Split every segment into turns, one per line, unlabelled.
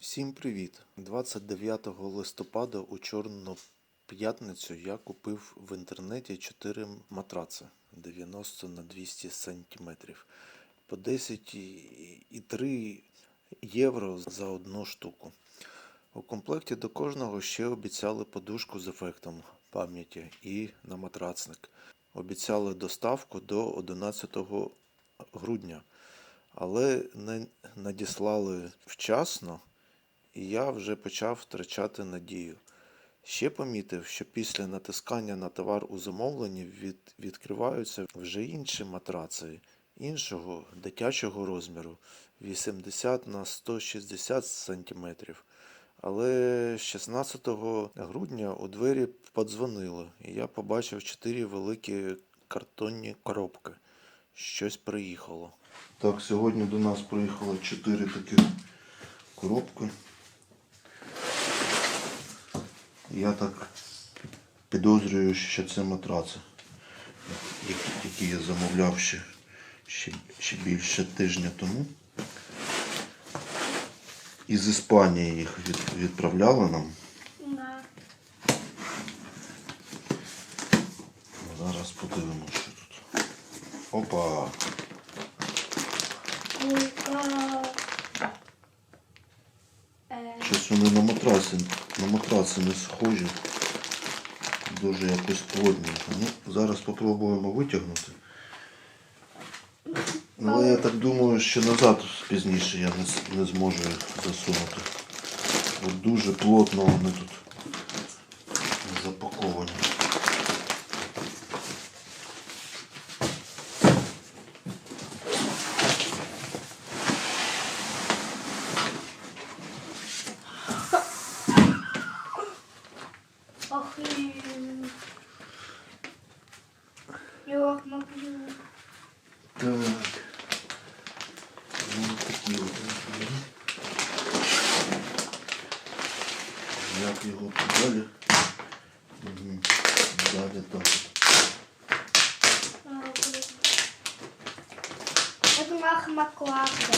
Всім привіт! 29 листопада у Чорну п'ятницю я купив в інтернеті 4 матраци 90 на 200 сантиметрів по 10,3 євро за одну штуку. У комплекті до кожного ще обіцяли подушку з ефектом пам'яті і на матрацник. Обіцяли доставку до 11 грудня, але не надіслали вчасно, і я вже почав втрачати надію. Ще помітив, що після натискання на товар у замовленні від, відкриваються вже інші матраци іншого дитячого розміру 80 на 160 см. Але 16 грудня у двері подзвонили, і я побачив чотири великі картонні коробки. Щось приїхало. Так, сьогодні до нас приїхало чотири таких коробки. Я так підозрюю, що це матраци, які, я замовляв ще, ще, ще більше тижня тому. Із Іспанії їх від, відправляли нам.
Да.
Зараз подивимося, що тут. Опа!
Кулька. Е,
ми на матраці, на матраці не схожі. Дуже якось плотненько. Ну, зараз спробуємо витягнути. Але я так думаю, що назад пізніше я не, не зможу їх засунути. От дуже плотно вони тут запаковані.
Ох, і... Йох, маб'ю.
Так. Ну, такі от вони є. Як його подалі? Угу. Далі так.
От мах маклаке.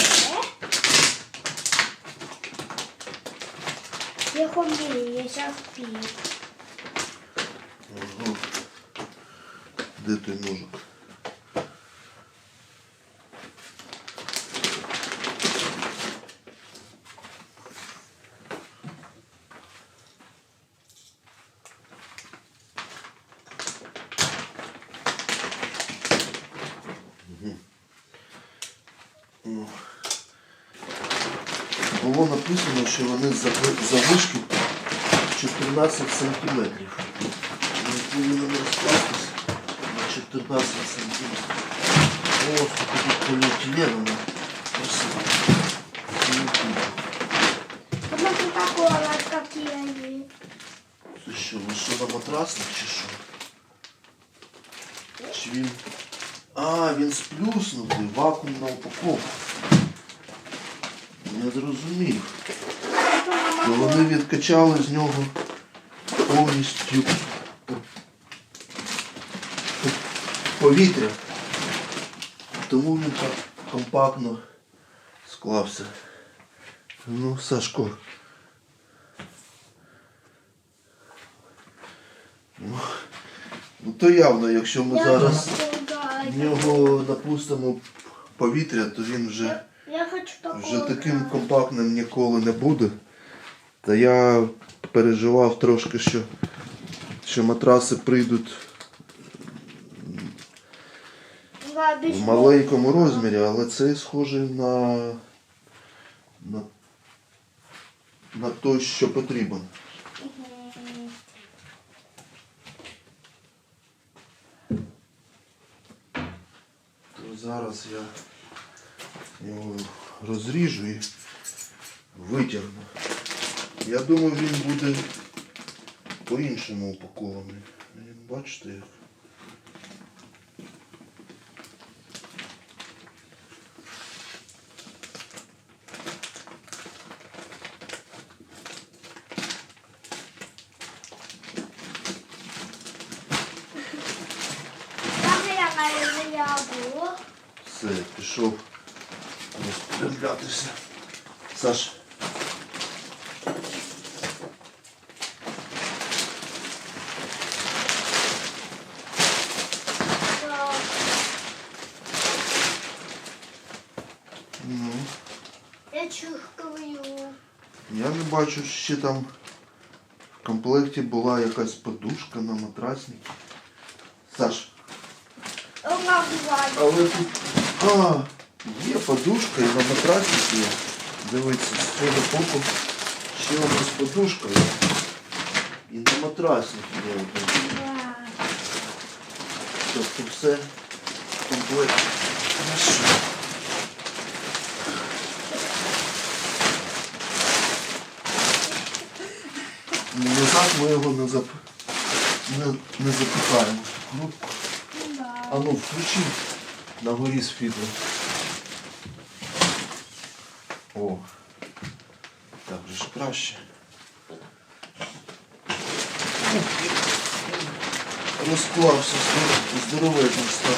Я хомію, я зараз пію.
Ага. Де той ножик? Було написано, що вони завишки 14 сантиметрів. Він повинен розкластись на 14 сантиметрів. О, сколько тут поліетилена красиво. Це що, ви що на матрасник чи що? Чи він... А, він сплюснутий, вакуумна упаковка. Я зрозумів. То вони відкачали з нього повністю повітря. Тому він так компактно склався. Ну, Сашко. Ну, ну то явно, якщо ми
Я
зараз в нього напустимо повітря, то він вже
Я хочу
вже таким компактним ніколи не буде. Та я переживав трошки, що, що матраси прийдуть в маленькому розмірі, але цей схожий на, на, на той, що потрібен.
Мгм.
То зараз я його розріжу і витягну. Я думаю, він буде по-іншому упакований. Бачите як?
Все, я
пішов розправлятися. Саш.
Ну,
Я чухкаю. я не бачу, ще там в комплекті була якась подушка на матрасник. Саш, але тут а, є подушка і на матраснику є. Дивіться, з цього боку ще у нас подушка. І на матрасник є. один. Тобто все в комплекті. Хорошо. Назад ми його не, зап... не, не запихаємо. Ну, а ну, включи на горі світло. О, так же ж краще. Розклався здор- здоровезно став.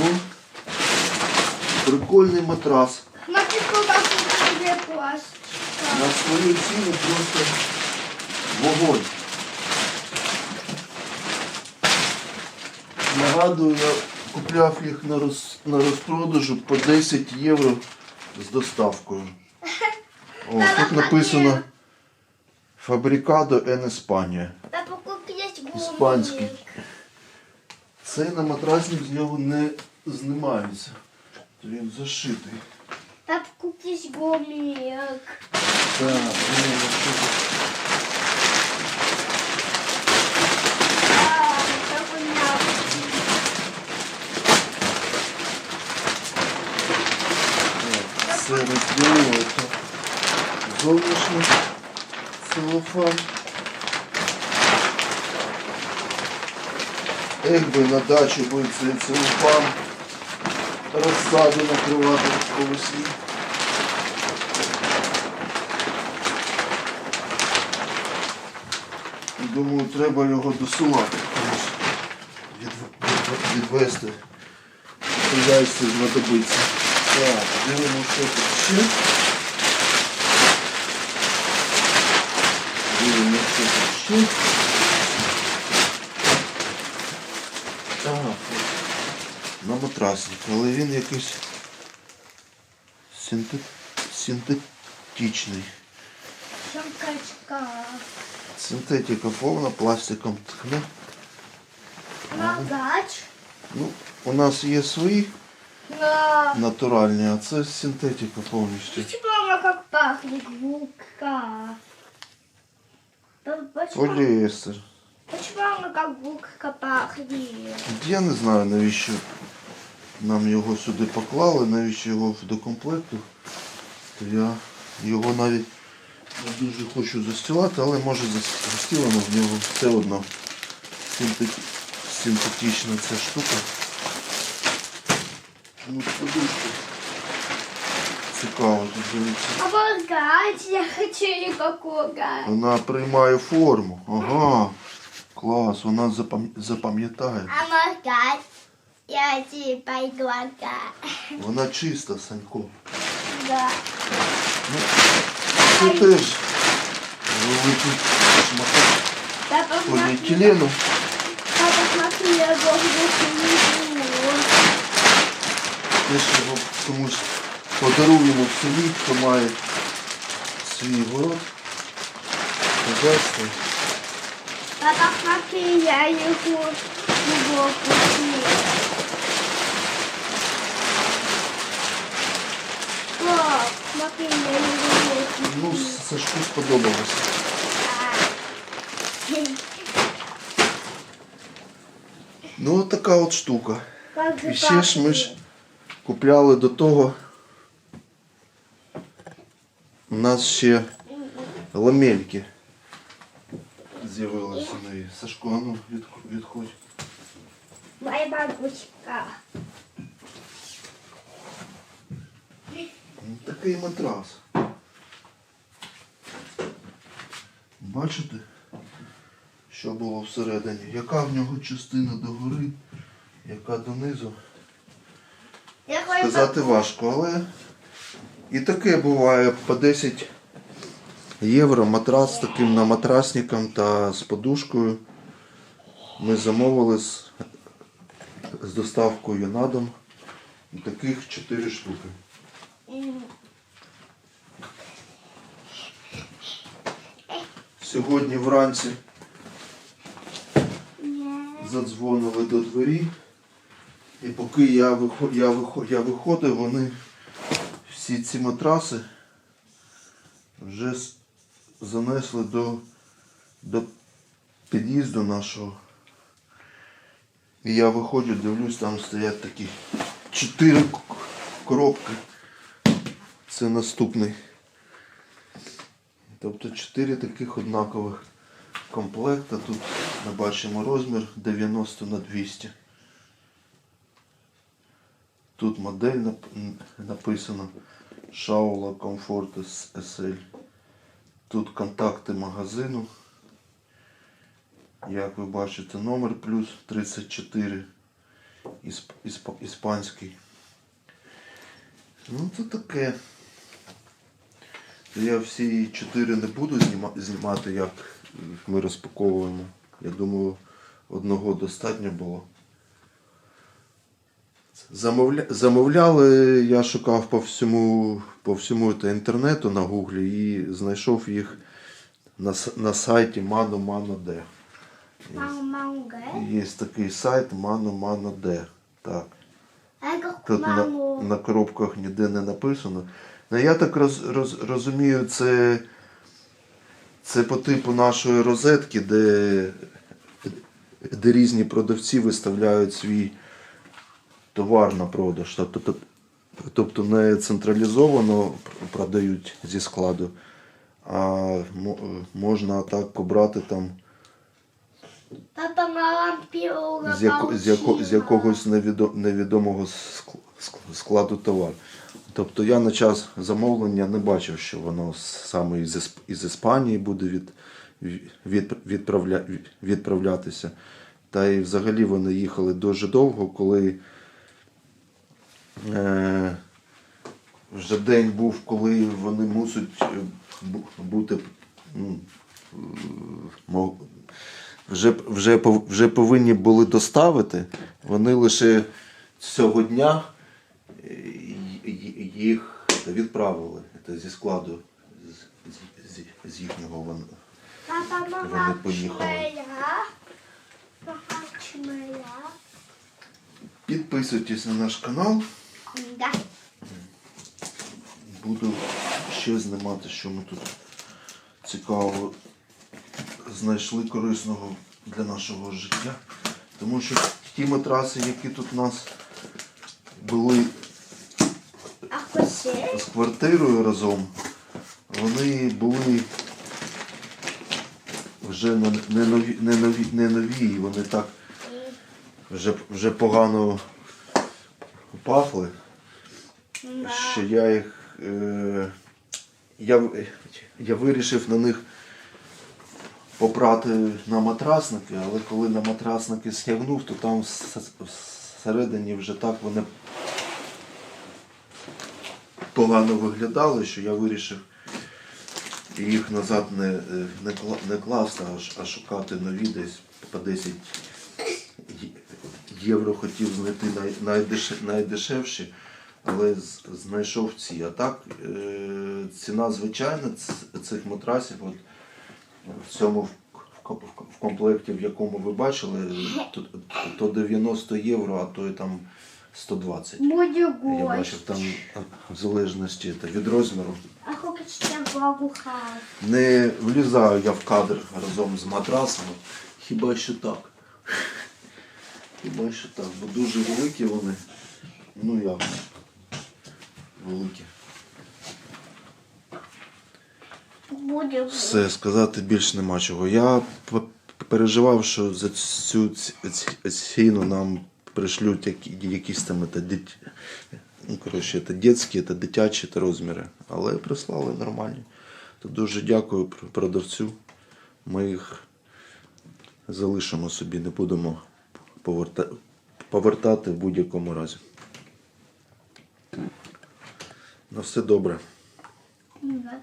Ну, прикольний матрас. На свою ціну просто вогонь. Нагадую, я купляв їх на, роз, на розпродажу по 10 євро з доставкою. О, тут написано Фабрикадо.
Папа, купить.
Іспанський. Цей на матрасник з нього не знімається. Він зашитий.
Папа, купить гумик.
Так, ну, що тут?
А, как у меня.
Так, Все розділили. Зовнішній целофан. Якби на дачі би цей целофан розсаду накривати по весні. Думаю, треба його від, відвести. Хазяйстві знадобиться. Так, дивимося, що тут ще. Дивимося, що тут ще. Так, на матрасник, але він якийсь синтет... синтетичний.
Шамкачка.
Синтетика повна, пластиком тхне.
Магач.
Ну, у нас є свої
На.
натуральні, а це синтетика повністю.
Она как пахнет губка? Почему,
Поліестер.
почему она как губка пахнет?
Я не знаю, навіщо нам його сюди поклали, навіщо його в докомплекту. То я його навіть не дуже хочу застілати, але може зас- в нього все одно синтет- синтетична ця штука. Ну, подушка. Цікаво тут дивіться.
Магач, я хочу никакого.
Вона приймає форму. Ага. Клас, вона запам- запам'ятає.
А магач, я тебе пойду
Вона чиста, Санько.
Да.
Ну, це теж великий шматок
Папа, смотри,
поліетилену.
папа, смотри, я должен
Теж його комусь подаруємо в селі, хто має свій город. Хазяйство.
Папа, смотри, я его его купил. Пап, смотри, я его
Ну,
купил.
Сашку сподобалося. Ну, от така от штука.
Как же
І ще ж ми ж
пахнет.
купляли до того. У нас ще ламельки з'явилися нові. Сашко, ну відходь.
Моя бабушка.
Ну, Такий матрас. Бачите, що було всередині? Яка в нього частина догори, яка донизу? Сказати важко, але і таке буває по 10 євро матрас з таким наматрасником та з подушкою. Ми замовили з з доставкою на дом. Таких 4 штуки. Сьогодні вранці задзвонили до двері. І поки я, вихо- я, вихо- я виходив, вони всі ці матраси вже занесли до, до під'їзду нашого. І я виходжу, дивлюсь, там стоять такі чотири коробки. Це наступний. Тобто чотири таких однакових комплекта. Тут ми бачимо розмір 90 на 200. Тут модель нап- н- написано Shaola Comfort SL. Тут контакти магазину. Як ви бачите, номер плюс 34 ісп, ісп, іспанський. Ну, це таке. Я всі чотири не буду знімати, як ми розпаковуємо. Я думаю, одного достатньо було. Замовля... Замовляли, я шукав по всьому, по всьому інтернету на гуглі і знайшов їх на, на сайті Mano Mano D. Є такий сайт Mano Mano D. Так. Тут на, на коробках ніде не написано. Ну, я так роз, роз, розумію, це, це по типу нашої розетки, де, де різні продавці виставляють свій товар на продаж. Тобто, тобто не централізовано продають зі складу, а можна так побрати там з, яко, з, яко, з якогось невідо, невідомого ск- ск- складу товар. Тобто я на час замовлення не бачив, що воно саме із, із Іспанії буде від, від, відправля, відправлятися. Та й взагалі вони їхали дуже довго, коли вже день був, коли вони мусять е, бути ну, е, вже, вже, вже повинні були доставити. Вони лише цього дня е, їх відправили Це зі складу з, з, з- з їхнього Вони
мама
поїхали. Підписуйтесь на наш канал.
Да.
Буду ще знімати, що ми тут цікавого знайшли корисного для нашого життя. Тому що ті матраси, які тут у нас були з квартирою разом, вони були вже не не нові, не нові, не нові і вони так вже, вже погано пахли. Що я їх. Е, я, я вирішив на них попрати на матрасники, але коли на матрасники стягнув, то там всередині вже так вони погано виглядали, що я вирішив їх назад не, не, класти, а, шукати нові десь по 10 євро хотів знайти най, найдеше, найдешевші, але знайшов ці. А так е, ціна звичайна цих матрасів от, в цьому в, в, ко- в комплекті, в якому ви бачили, то, то 90 євро, а то і там 120.
Буде
Я бачив там в залежності від розміру. Не влізаю я в кадр разом з матрасами. Хіба що так. Хіба що так, бо дуже великі вони. Ну як великі.
Гость.
Все, сказати більш нема чого. Я переживав, що за цю ціну нам пришлють якісь там та дит... ну, коротше, та дитячі, та дитячі та розміри. Але прислали нормальні. То дуже дякую продавцю. Ми їх залишимо собі, не будемо поверта... повертати в будь-якому разі. На все добре.
Да.